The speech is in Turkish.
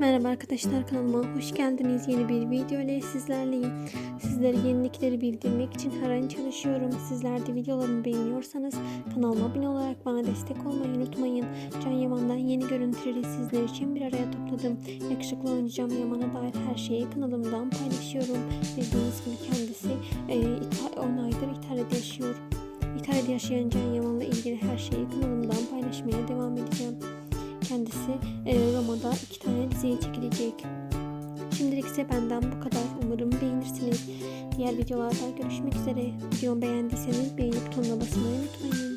Merhaba arkadaşlar kanalıma hoş geldiniz. Yeni bir video ile sizlerleyim. Sizlere yenilikleri bildirmek için her an çalışıyorum. Sizler de videolarımı beğeniyorsanız kanalıma abone olarak bana destek olmayı unutmayın. Can Yaman'dan yeni görüntüleri sizler için bir araya topladım. Yakışıklı oyuncu Can Yaman'a dair her şeyi kanalımdan paylaşıyorum. Bildiğiniz gibi kendisi e, İta- 10 aydır İtalya'da yaşıyor. İtalya'da yaşayan Can Yaman'la ilgili her şeyi kanalımdan. Kendisi e, Roma'da iki tane diziye çekilecek. Şimdilik ise benden bu kadar. Umarım beğenirsiniz. Diğer videolarda görüşmek üzere. Videomu beğendiyseniz beğeni butonuna basmayı unutmayın.